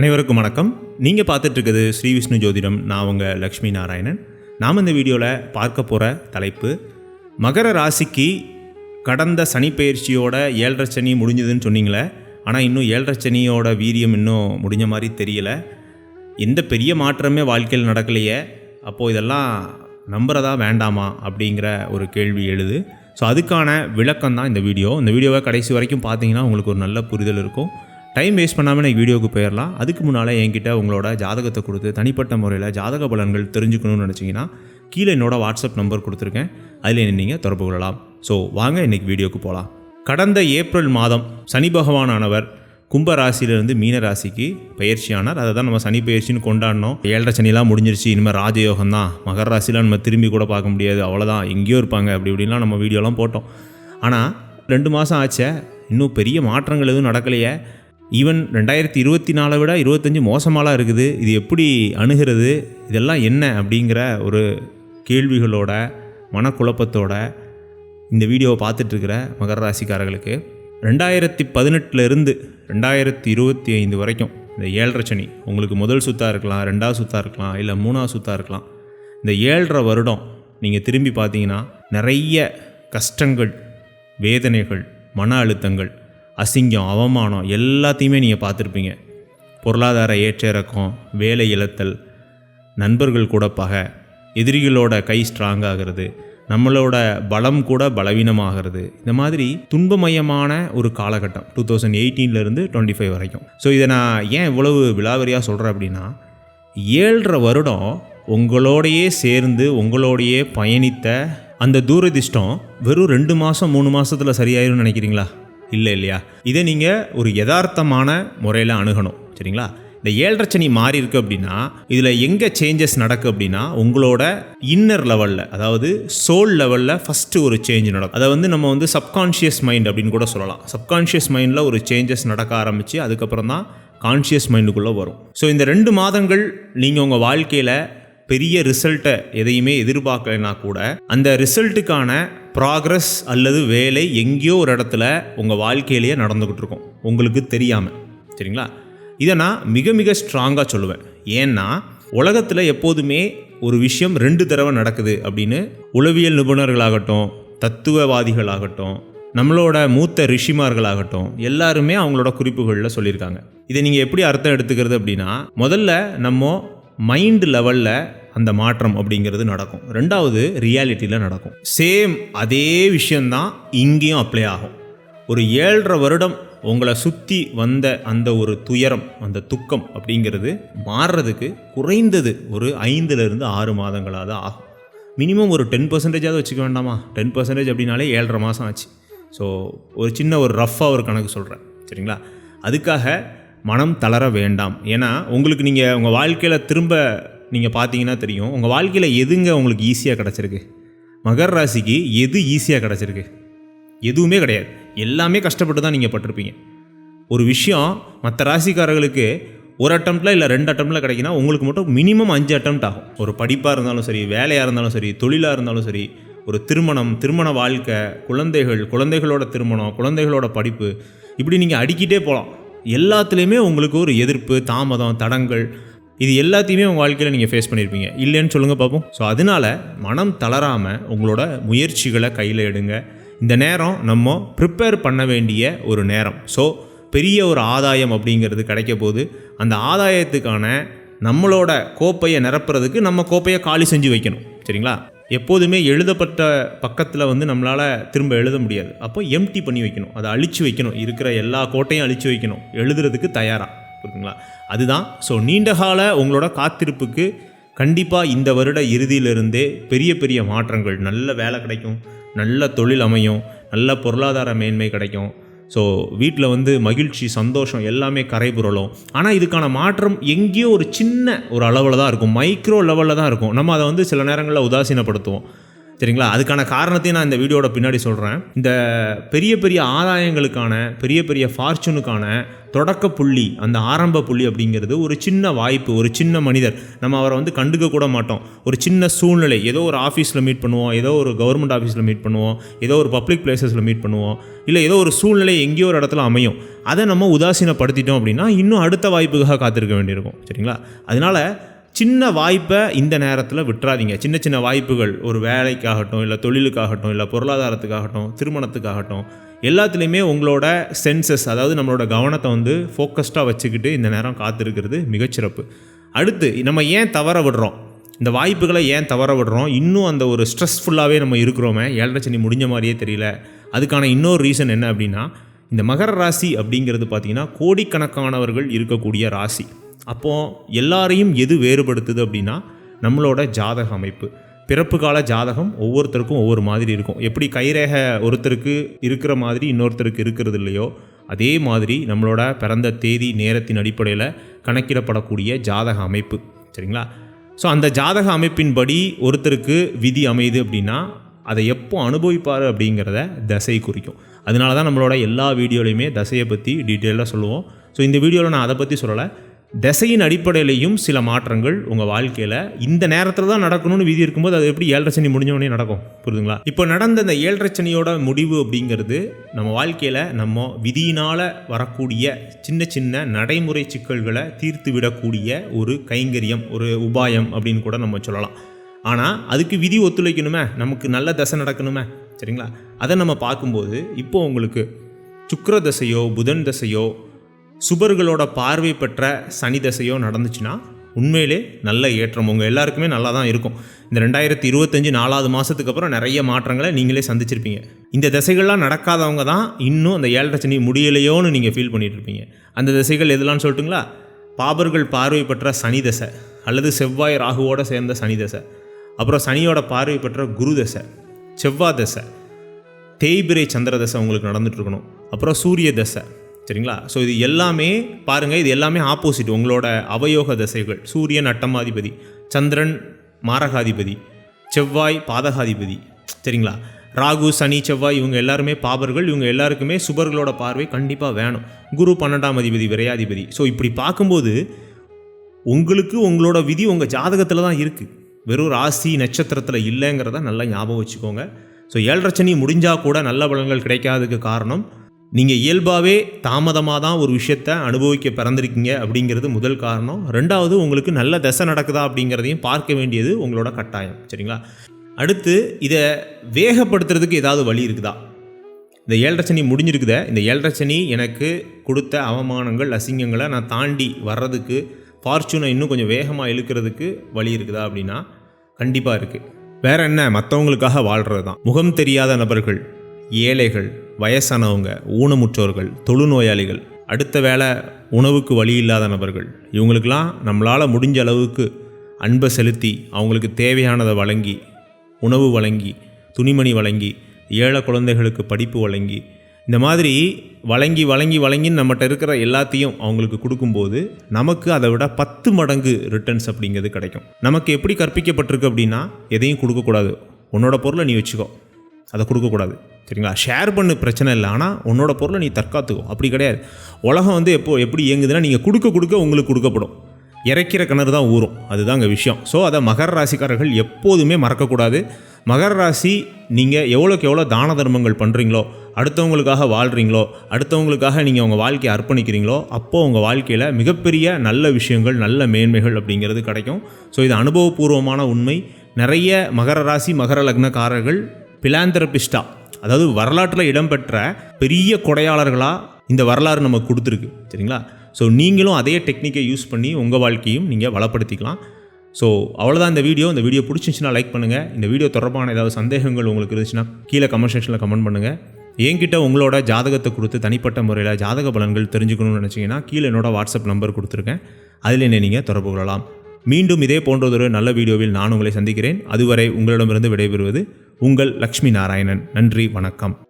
அனைவருக்கும் வணக்கம். நீங்கள் பார்த்துட்ருக்குது ஸ்ரீ விஷ்ணு ஜோதிடம். நான் உங்கள் லக்ஷ்மி நாராயணன். நாம் இந்த வீடியோவில் பார்க்க போகிற தலைப்பு மகர ராசிக்கு கடந்த சனிப்பெயர்ச்சியோட ஏழரை சனி முடிஞ்சதுன்னு சொன்னீங்களே ஆனால் இன்னும் ஏழரை சனியோட வீரியம் இன்னும் முடிஞ்ச மாதிரி தெரியலை. எந்த பெரிய மாற்றமே வாழ்க்கையில் நடக்கலையே அப்போது இதெல்லாம் நம்புறதா வேண்டாமா அப்படிங்கிற ஒரு கேள்வி எழுது. ஸோ அதுக்கான விளக்கம் தான் இந்த வீடியோ. இந்த வீடியோவை கடைசி வரைக்கும் பார்த்தீங்கன்னா உங்களுக்கு ஒரு நல்ல புரிதல் இருக்கும். டைம் வேஸ்ட் பண்ணாமல் நான் வீடியோவுக்கு போயிடலாம் அதுக்கு முன்னால் என்கிட்ட உங்களோட ஜாதகத்தை கொடுத்து தனிப்பட்ட முறையில் ஜாதக பலன்கள் தெரிஞ்சுக்கணும்னு நினச்சிங்கன்னா கீழே என்னோட வாட்ஸ்அப் நம்பர் கொடுத்துருக்கேன். அதில் என்ன நீங்கள் தொடர்பு கொள்ளலாம். ஸோ வாங்க இன்றைக்கி வீடியோவுக்கு போகலாம் கடந்த ஏப்ரல் மாதம் சனி பகவானானவர் கும்ப ராசியிலிருந்து மீன ராசிக்கு பயிற்சியானார் அதை தான் நம்ம சனி பயிற்சின்னு கொண்டாடினோம். ஏழரை சனிலாம் முடிஞ்சிருச்சு. இனிமேல் ராஜயோகம் தான். மகர ராசிலாம் நம்ம திரும்பி கூட பார்க்க முடியாது. அவ்வளோதான் எங்கேயோ இருப்பாங்க. அப்படி இப்படின்லாம் நம்ம வீடியோலாம் போட்டோம். ஆனால் ரெண்டு மாதம் ஆச்சே. இன்னும் பெரிய மாற்றங்கள் எதுவும் நடக்கலையே. ஈவன் ரெண்டாயிரத்தி இருபத்தி நாலை விட இருபத்தஞ்சி மோசமாலாம் இருக்குது. இது எப்படி அணுகிறது? இதெல்லாம் என்ன அப்படிங்கிற ஒரு கேள்விகளோட மனக்குழப்பத்தோட இந்த வீடியோவை பார்த்துட்ருக்கிற மகர ராசிக்காரர்களுக்கு ரெண்டாயிரத்தி பதினெட்டுலேருந்து ரெண்டாயிரத்தி இருபத்தி ஐந்து வரைக்கும் இந்த ஏழரை சனி உங்களுக்கு முதல் சுத்தாக இருக்கலாம் ரெண்டாவது சுத்தாக இருக்கலாம் இல்லை மூணாவது சுத்தாக இருக்கலாம். இந்த ஏழரை வருடம் நீங்கள் திரும்பி பார்த்தீங்கன்னா நிறைய கஷ்டங்கள் வேதனைகள் மன அழுத்தங்கள் அசிங்கம் அவமானம் எல்லாத்தையுமே நீங்கள் பார்த்துருப்பீங்க. பொருளாதார ஏற்ற இறக்கம் வேலை இழத்தல் நண்பர்கள் கூட பகை எதிரிகளோட கை ஸ்ட்ராங் ஆகிறது நம்மளோட பலம் கூட பலவீனமாகிறது. இந்த மாதிரி துன்பமயமான ஒரு காலகட்டம் டூ தௌசண்ட் எயிட்டீன்லேருந்து டுவெண்ட்டி ஃபைவ் வரைக்கும். ஸோ இதை நான் ஏன் இவ்வளவு விலாவரியாக சொல்கிறேன் அப்படின்னா ஏழரை வருடம் உங்களோடையே சேர்ந்து உங்களோடையே பயணித்த அந்த தூரதிஷ்டம் வெறும் ரெண்டு மாதம் மூணு மாதத்தில் சரியாயிரும்னு நினைக்கிறீங்களா? இல்லை இல்லையா? இதை நீங்கள் ஒரு யதார்த்தமான முறையில் அணுகணும். சரிங்களா? இந்த ஏழரை சனி மாறி இருக்கு அப்படின்னா இதில் எங்கே சேஞ்சஸ் நடக்கு அப்படின்னா உங்களோட இன்னர் லெவலில் அதாவது சோல் லெவலில் ஃபஸ்ட்டு ஒரு சேஞ்ச் நடக்கும். அதை வந்து நம்ம வந்து சப்கான்ஷியஸ் மைண்ட் அப்படின்னு கூட சொல்லலாம். சப்கான்ஷியஸ் மைண்டில் ஒரு சேஞ்சஸ் நடக்க ஆரம்பித்து அதுக்கப்புறம் தான் கான்ஷியஸ் மைண்டுக்குள்ளே வரும். ஸோ இந்த ரெண்டு மாதங்கள் நீங்கள் உங்கள் வாழ்க்கையில் பெரிய ரிசல்ட்டை எதையுமே எதிர்பார்க்கலைன்னா கூட அந்த ரிசல்ட்டுக்கான ப்ராக்ரஸ் அல்லது வேலை எங்கேயோ ஒரு இடத்துல உங்கள் வாழ்க்கையிலேயே நடந்துக்கிட்டு இருக்கும். உங்களுக்கு தெரியாமல் சரிங்களா? இதை நான் மிக மிக ஸ்ட்ராங்காக சொல்லுவேன். ஏன்னா உலகத்தில் எப்போதுமே ஒரு விஷயம் ரெண்டு தடவை நடக்குது அப்படின்னு உளவியல் நிபுணர்களாகட்டும் தத்துவவாதிகளாகட்டும் நம்மளோட மூத்த ரிஷிமார்களாகட்டும் எல்லாருமே அவங்களோட குறிப்புகளில் சொல்லியிருக்காங்க. இதை நீங்கள் எப்படி அர்த்தம் எடுத்துக்கிறது அப்படின்னா முதல்ல நம்ம மைண்ட் லெவலில் அந்த மாற்றம் அப்படிங்கிறது நடக்கும். ரெண்டாவது ரியாலிட்டியில் நடக்கும். சேம் அதே விஷயந்தான் இங்கேயும் அப்ளை ஆகும். ஒரு ஏழரை வருடம் உங்களை சுற்றி வந்த அந்த ஒரு துயரம் அந்த துக்கம் அப்படிங்கிறது மாறுறதுக்கு குறைந்தது ஒரு ஐந்துலேருந்து ஆறு மாதங்களாக தான் ஆகும். மினிமம் ஒரு டென் பர்சன்டேஜாவது வச்சுக்க வேண்டாமா? டென் பர்சன்டேஜ் அப்படின்னாலே ஏழரை மாதம் ஆச்சு. ஸோ ஒரு சின்ன ஒரு ரஃப்பாக ஒரு கணக்கு சொல்கிறேன் சரிங்களா? அதுக்காக மனம் தளர வேண்டாம். ஏன்னா உங்களுக்கு நீங்கள் உங்கள் வாழ்க்கையில் திரும்ப நீங்கள் பார்த்தீங்கன்னா தெரியும். உங்கள் வாழ்க்கையில் எதுங்க உங்களுக்கு ஈஸியாக கிடச்சிருக்கு? மகர் ராசிக்கு எது ஈஸியாக கிடச்சிருக்கு? எதுவுமே கிடையாது. எல்லாமே கஷ்டப்பட்டு தான் நீங்கள் பட்டிருப்பீங்க. ஒரு விஷயம் மற்ற ராசிக்காரர்களுக்கு ஒரு அட்டம்ப்டில் இல்லை ரெண்டு அட்டம்ப்டில் கிடைக்குன்னா உங்களுக்கு மட்டும் மினிமம் அஞ்சு அட்டம்ப்ட் ஆகும். ஒரு படிப்பாக இருந்தாலும் சரி வேலையாக இருந்தாலும் சரி தொழிலாக இருந்தாலும் சரி ஒரு திருமணம் திருமண வாழ்க்கை குழந்தைகள் குழந்தைகளோட திருமணம் குழந்தைகளோட படிப்பு இப்படி நீங்கள் அடிக்கிட்டே போகலாம் எல்லாத்துலேயுமே உங்களுக்கு ஒரு எதிர்ப்பு தாமதம் தடங்கள் இது எல்லாத்தையுமே உங்கள் வாழ்க்கையில் நீங்கள் ஃபேஸ் பண்ணியிருப்பீங்க இல்லைன்னு சொல்லுங்கள் பார்ப்போம் ஸோ அதனால் மனம் தளராமல் உங்களோட முயற்சிகளை கையில் எடுங்க. இந்த நேரம் நம்ம ப்ரிப்பேர் பண்ண வேண்டிய ஒரு நேரம். ஸோ பெரிய ஒரு ஆதாயம் அப்படிங்கிறது கிடைக்க போது அந்த ஆதாயத்துக்கான நம்மளோட கோப்பையை நிரப்புறதுக்கு நம்ம கோப்பையை காலி செஞ்சு வைக்கணும். சரிங்களா? எப்போதுமே எழுதப்பட்ட பக்கத்தில் வந்து நம்மளால் திரும்ப எழுத முடியாது. அப்போ எம்டி பண்ணி வைக்கணும். அதை அழிச்சு வைக்கணும். இருக்கிற எல்லா கோட்டையும் அழிச்சு வைக்கணும். எழுதுறதுக்கு தயாராக புரியுதுங்களா? அதுதான். ஸோ நீண்டகால உங்களோட காத்திருப்புக்கு கண்டிப்பாக இந்த வருட இறுதியிலிருந்தே பெரிய பெரிய மாற்றங்கள் நல்ல வேலை கிடைக்கும் நல்ல தொழில் அமையும் நல்ல பொருளாதார மேன்மை கிடைக்கும். ஸோ வீட்டில் வந்து மகிழ்ச்சி சந்தோஷம் எல்லாமே கரைபுரலும் ஆனால் இதுக்கான மாற்றம் எங்கேயோ ஒரு சின்ன ஒரு அளவில் தான் இருக்கும். மைக்ரோ லெவலில் தான் இருக்கும். நம்ம அதை வந்து சில நேரங்களில் உதாசீனப்படுத்துவோம். சரிங்களா அதுக்கான காரணத்தையும் நான் இந்த வீடியோட பின்னாடி சொல்கிறேன் இந்த பெரிய பெரிய ஆதாயங்களுக்கான பெரிய பெரிய ஃபார்ச்சூனுக்கான தொடக்க புள்ளி அந்த ஆரம்ப புள்ளி அப்படிங்கிறது ஒரு சின்ன வாய்ப்பு ஒரு சின்ன மனிதர். நம்ம அவரை வந்து கண்டுக்க கூட மாட்டோம். ஒரு சின்ன சூழ்நிலை ஏதோ ஒரு ஆஃபீஸில் மீட் பண்ணுவோம் ஏதோ ஒரு கவர்மெண்ட் ஆஃபீஸில் மீட் பண்ணுவோம் ஏதோ ஒரு பப்ளிக் பிளேசஸில் மீட் பண்ணுவோம் இல்லை ஏதோ ஒரு சூழ்நிலை எங்கேயோ ஒரு இடத்துல அமையும். அதை நம்ம உதாசீனப்படுத்திட்டோம் அப்படின்னா இன்னும் அடுத்த வாய்ப்புக்காக காத்திருக்க வேண்டியிருக்கும். சரிங்களா? அதனால் சின்ன வாய்ப்பை இந்த நேரத்தில் விட்டுறாதீங்க. சின்ன சின்ன வாய்ப்புகள் ஒரு வேலைக்காகட்டும் இல்லை தொழிலுக்காகட்டும் இல்லை பொருளாதாரத்துக்காகட்டும் திருமணத்துக்காகட்டும் எல்லாத்துலேயுமே உங்களோட சென்சஸ் அதாவது நம்மளோட கவனத்தை வந்து ஃபோக்கஸ்டாக வச்சுக்கிட்டு இந்த நேரம் காத்திருக்கிறது மிகச்சிறப்பு. அடுத்து நம்ம ஏன் தவற விடுறோம்? இந்த வாய்ப்புகளை ஏன் தவற விடுறோம்? இன்னும் அந்த ஒரு ஸ்ட்ரெஸ்ஃபுல்லாகவே நம்ம இருக்கிறோமே. ஏழரை சனி முடிஞ்ச மாதிரியே தெரியல. அதுக்கான இன்னொரு ரீசன் என்ன அப்படின்னா இந்த மகர ராசி அப்படிங்கிறது பார்த்திங்கன்னா கோடிக்கணக்கானவர்கள் இருக்கக்கூடிய ராசி. அப்போது எல்லாரையும் எது வேறுபடுத்துது அப்படின்னா நம்மளோட ஜாதக அமைப்பு. பிறப்பு கால ஜாதகம் ஒவ்வொருத்தருக்கும் ஒவ்வொரு மாதிரி இருக்கும். எப்படி கைரேக ஒருத்தருக்கு இருக்கிற மாதிரி இன்னொருத்தருக்கு இருக்கிறது இல்லையோ அதே மாதிரி நம்மளோட பிறந்த தேதி நேரத்தின் அடிப்படையில் கணக்கிடப்படக்கூடிய ஜாதக அமைப்பு. சரிங்களா? ஸோ அந்த ஜாதக அமைப்பின்படி ஒருத்தருக்கு விதி அமையுது அப்படின்னா அதை எப்போ அனுபவிப்பார் அப்படிங்கிறத தசை குறிக்கும். அதனால தான் நம்மளோட எல்லா வீடியோலையுமே தசையை பற்றி டீட்டெயிலாக சொல்லுவோம். ஸோ இந்த வீடியோவில் நான் அதை பற்றி சொல்லலை. திசையின் அடிப்படையிலையும் சில மாற்றங்கள் உங்கள் வாழ்க்கையில் இந்த நேரத்தில் தான் நடக்கணும்னு விதி இருக்கும்போது அது எப்படி ஏழரை சனி முடிஞ்சவனே நடக்கும்? புரியுதுங்களா? இப்போ நடந்த இந்த ஏழரை சனியோட முடிவு அப்படிங்கிறது நம்ம வாழ்க்கையில் நம்ம விதியினால் வரக்கூடிய சின்ன சின்ன நடைமுறை சிக்கல்களை தீர்த்து விடக்கூடிய ஒரு கைங்கரியம் ஒரு உபாயம் அப்படின்னு கூட நம்ம சொல்லலாம். ஆனால் அதுக்கு விதி ஒத்துழைக்கணுமே? நமக்கு நல்ல தசை நடக்கணுமே? சரிங்களா? அதை நம்ம பார்க்கும்போது இப்போ உங்களுக்கு சுக்கர தசையோ புதன் தசையோ சுபர்களோட பார்வை பெற்ற சனி தசையோ நடந்துச்சுன்னா உண்மையிலே நல்ல ஏற்றம். உங்கள் எல்லாருக்குமே நல்லா தான் இருக்கும். இந்த ரெண்டாயிரத்தி இருபத்தஞ்சு நாலாவது மாதத்துக்கு அப்புறம் நிறைய மாற்றங்களை நீங்களே சந்திச்சிருப்பீங்க. இந்த திசைகள்லாம் நடக்காதவங்க தான் இன்னும் அந்த ஏழரை சனி முடியலையோன்னு நீங்கள் ஃபீல் பண்ணிகிட்டு இருப்பீங்க அந்த திசைகள் எதுலான்னு சொல்லட்டுங்களா? பாபர்கள் பார்வை பெற்ற சனி தசை அல்லது செவ்வாய் ராகுவோடு சேர்ந்த சனி தசை. அப்புறம் சனியோட பார்வை பெற்ற குரு தசை செவ்வாய் தசை தேய்பிரை சந்திர தசை உங்களுக்கு நடந்துகிட்ருக்கணும் அப்புறம் சூரிய தசை. சரிங்களா ஸோ இது எல்லாமே பாருங்கள் இது எல்லாமே ஆப்போசிட் உங்களோட அவயோக தசைகள். சூரியன் அட்டமாதிபதி சந்திரன் மாரகாதிபதி செவ்வாய் பாதகாதிபதி சரிங்களா? ராகு சனி செவ்வாய் இவங்க எல்லாருமே பாபர்கள். இவங்க எல்லாருக்குமே சுபர்களோட பார்வை கண்டிப்பாக வேணும். குரு பன்னெண்டாம் அதிபதி விரையாதிபதி. ஸோ இப்படி பார்க்கும்போது உங்களுக்கு உங்களோட விதி உங்கள் ஜாதகத்தில் தான் இருக்குது வெறும் ராசி நட்சத்திரத்தில் இல்லைங்கிறத நல்லா ஞாபகம் வச்சுக்கோங்க. ஸோ ஏழரை சனி முடிஞ்சால் கூட நல்ல பலன்கள் கிடைக்காததுக்கு காரணம் நீங்கள் இயல்பாகவே தாமதமாக தான் ஒரு விஷயத்தை அனுபவிக்க பிறந்திருக்கீங்க அப்படிங்கிறது முதல் காரணம். ரெண்டாவது உங்களுக்கு நல்ல தசை நடக்குதா அப்படிங்கிறதையும் பார்க்க வேண்டியது உங்களோட கட்டாயம். சரிங்களா? அடுத்து இதை வேகப்படுத்துறதுக்கு ஏதாவது வழி இருக்குதா? இந்த ஏழரை சனி இந்த ஏழரை சனி எனக்கு கொடுத்த அவமானங்கள் அசிங்கங்களை நான் தாண்டி வர்றதுக்கு ஃபார்ச்சூனை இன்னும் கொஞ்சம் வேகமாக இழுக்கிறதுக்கு வழி இருக்குதா அப்படின்னா கண்டிப்பாக இருக்குது வேற என்ன? மற்றவங்களுக்காக வாழ்கிறது தான் முகம் தெரியாத நபர்கள் ஏழைகள் வயசானவங்க ஊனமுற்றோர்கள் தொழுநோயாளிகள் அடுத்த வேளை உணவுக்கு வழி இல்லாத நபர்கள் இவங்களுக்கெல்லாம் நம்மளால் முடிஞ்ச அளவுக்கு அன்பை செலுத்தி அவங்களுக்கு தேவையானதை வழங்கி உணவு வழங்கி துணிமணி வழங்கி ஏழை குழந்தைகளுக்கு படிப்பு வழங்கி இந்த மாதிரி வழங்கி வழங்கி வழங்கி நம்மகிட்ட இருக்கிற எல்லாத்தையும் அவங்களுக்கு கொடுக்கும்போது நமக்கு அதை விட பத்து மடங்கு ரிட்டர்ன்ஸ் அப்படிங்கிறது கிடைக்கும். நமக்கு எப்படி கற்பிக்கப்பட்டிருக்கு அப்படின்னா எதையும் கொடுக்கக்கூடாது. உன்னோட பொருளை நீ வச்சுக்கோ. அதை கொடுக்கக்கூடாது. சரிங்களா? ஷேர் பண்ணு பிரச்சனை இல்லை. ஆனால் உன்னோட பொருளை நீ தற்காத்துக்கோ. அப்படி கிடையாது. உலகம் வந்து எப்போ எப்படி இயங்குதுன்னா நீங்கள் கொடுக்க கொடுக்க உங்களுக்கு கொடுக்கப்படும். இறைக்கிற கிணறு தான் ஊறும். அதுதான் அங்கே விஷயம். ஸோ அதை மகர ராசிக்காரர்கள் எப்போதுமே மறக்கக்கூடாது. மகர ராசி நீங்கள் எவ்வளோக்கு எவ்வளோ தான தர்மங்கள் பண்ணுறீங்களோ அடுத்தவங்களுக்காக வாழ்கிறீங்களோ அடுத்தவங்களுக்காக நீங்கள் உங்கள் வாழ்க்கையை அர்ப்பணிக்கிறீங்களோ அப்போது உங்கள் வாழ்க்கையில் மிகப்பெரிய நல்ல விஷயங்கள் நல்ல மேன்மைகள் அப்படிங்கிறது கிடைக்கும். ஸோ இது அனுபவபூர்வமான உண்மை. நிறைய மகர ராசி மகர லக்னக்காரர்கள் பிலாந்தரபிஸ்டா அதாவது வரலாற்றில் இடம்பெற்ற பெரிய கொடையாளர்களாக இந்த வரலாறு நமக்கு கொடுத்துருக்கு சரிங்களா? ஸோ நீங்களும் அதே டெக்னிக்கை யூஸ் பண்ணி உங்கள் வாழ்க்கையும் நீங்கள் வளப்படுத்திக்கலாம். ஸோ அவ்வளோதான் இந்த வீடியோ. இந்த வீடியோ பிடிச்சிருந்துச்சுன்னா லைக் பண்ணுங்கள் இந்த வீடியோ தொடர்பான ஏதாவது சந்தேகங்கள் உங்களுக்கு இருந்துச்சுன்னா கீழே கமெண்ட் செக்ஷனில் கமெண்ட் பண்ணுங்கள் என்கிட்ட உங்களோட ஜாதகத்தை கொடுத்து தனிப்பட்ட முறையில் ஜாதக பலன்கள் தெரிஞ்சுக்கணும்னு நினச்சிங்கன்னா கீழே என்னோட வாட்ஸ்அப் நம்பர் கொடுத்துருக்கேன். அதில் என்னை நீங்கள் தொடர்பு கொள்ளலாம். மீண்டும் இதே போன்றதொரு நல்ல வீடியோவில் நான் உங்களை சந்திக்கிறேன். அதுவரை உங்களிடமிருந்து விடைபெறுவது உங்கள் லக்ஷ்மி நாராயணன். நன்றி வணக்கம்.